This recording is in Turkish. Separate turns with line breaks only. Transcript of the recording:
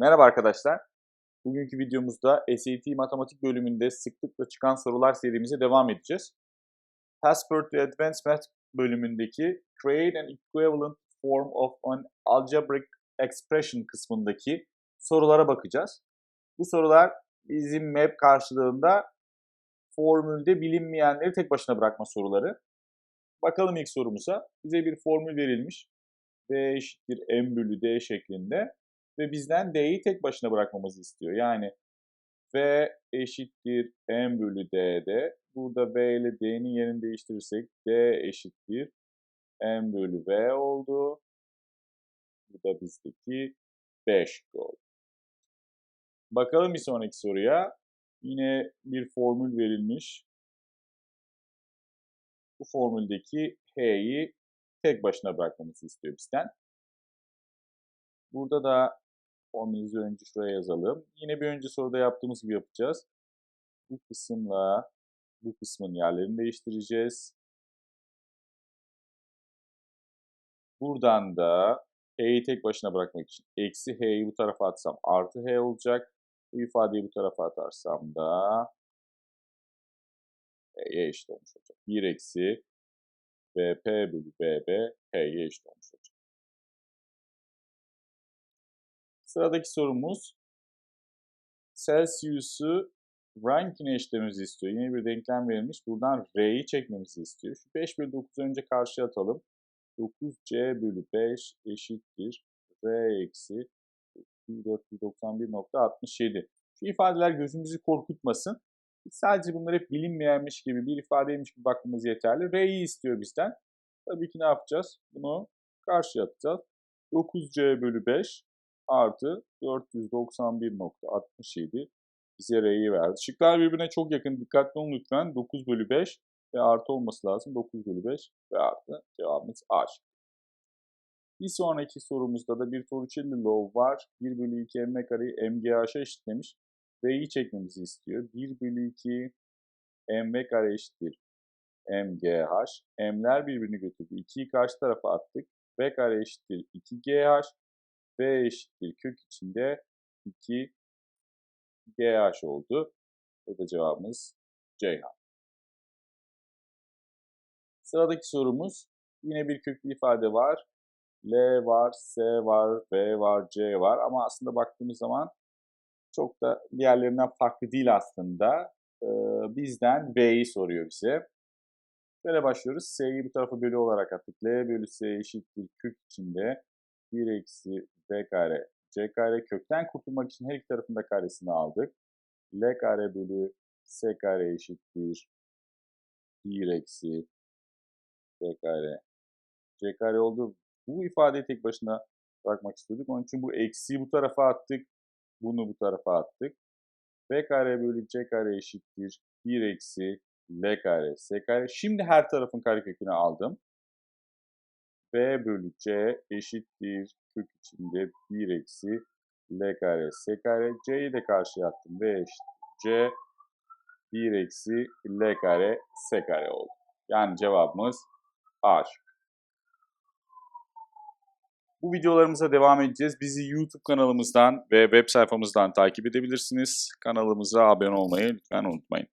Merhaba arkadaşlar. Bugünkü videomuzda SAT matematik bölümünde sıklıkla çıkan sorular serimize devam edeceğiz. Passport ve Advanced Math bölümündeki Create an Equivalent Form of an Algebraic Expression kısmındaki sorulara bakacağız. Bu sorular bizim map karşılığında formülde bilinmeyenleri tek başına bırakma soruları. Bakalım ilk sorumuza. Bize bir formül verilmiş. B eşittir m bölü d şeklinde ve bizden d'yi tek başına bırakmamızı istiyor. Yani v eşittir m bölü d'de. Burada v ile d'nin yerini değiştirirsek d eşittir m bölü v oldu. Bu da bizdeki 5 oldu. Bakalım bir sonraki soruya. Yine bir formül verilmiş. Bu formüldeki h'yi tek başına bırakmamızı istiyor bizden. Burada da formülümüzü önce şuraya yazalım. Yine bir önce soruda yaptığımız gibi yapacağız. Bu kısımla bu kısmın yerlerini değiştireceğiz. Buradan da h'yi tek başına bırakmak için eksi h'yi bu tarafa atsam artı h olacak. Bu ifadeyi bu tarafa atarsam da h'ye eşit olmuş olacak. 1 eksi BP bölü BB P'ye eşit olmuş olacak. Sıradaki sorumuz Celsius'u Rankin'e eşitlememizi istiyor. Yine bir denklem verilmiş. Buradan R'yi çekmemizi istiyor. Şu 5 bölü 9'u önce karşıya atalım. 9C bölü 5 eşittir. R eksi 491.67. Şu ifadeler gözümüzü korkutmasın. Sadece bunlar hep bilinmeyenmiş gibi, bir ifadeymiş gibi bakmamız yeterli. R'yi istiyor bizden. Tabii ki ne yapacağız? Bunu karşıya atacağız. 9C bölü 5 artı 491.67 bize R'yi verdi. Şıklar birbirine çok yakın. Dikkatli olun lütfen. 9 bölü 5 ve artı olması lazım. 9 bölü 5 ve artı. Cevabımız A. Bir sonraki sorumuzda da bir Torricelli law var. 1 bölü 2 m kareyi mgh'a eşitlemiş. V'yi çekmemizi istiyor. 1 bölü 2 mv kare eşittir mgh. M'ler birbirini götürdü. 2'yi karşı tarafa attık. v kare eşittir 2gh. V eşittir kök içinde 2gh oldu. Bu da cevabımız Ceyhan. Sıradaki sorumuz yine bir köklü ifade var. L var, S var, V var, C var ama aslında baktığımız zaman çok da diğerlerinden farklı değil aslında. Ee, bizden V'yi soruyor bize. Böyle başlıyoruz. S'yi bu tarafa bölü olarak attık. L bölü S eşittir kök içinde 1 eksi V kare C kare. Kökten kurtulmak için her iki tarafında karesini aldık. L kare bölü S kare eşittir 1 eksi V kare C kare oldu. Bu ifadeyi tek başına bırakmak istiyorduk. Onun için bu eksiyi bu tarafa attık. Bunu bu tarafa attık. B kare bölü C kare eşittir 1 eksi L kare S kare. Şimdi her tarafın karekökünü aldım. B bölü C eşittir kök içinde 1 eksi L kare S kare. C'yi de karşıya attım. B eşittir C 1 eksi L kare S kare oldu. Yani cevabımız A. Bu videolarımıza devam edeceğiz. Bizi YouTube kanalımızdan ve web sayfamızdan takip edebilirsiniz. Kanalımıza abone olmayı lütfen unutmayın.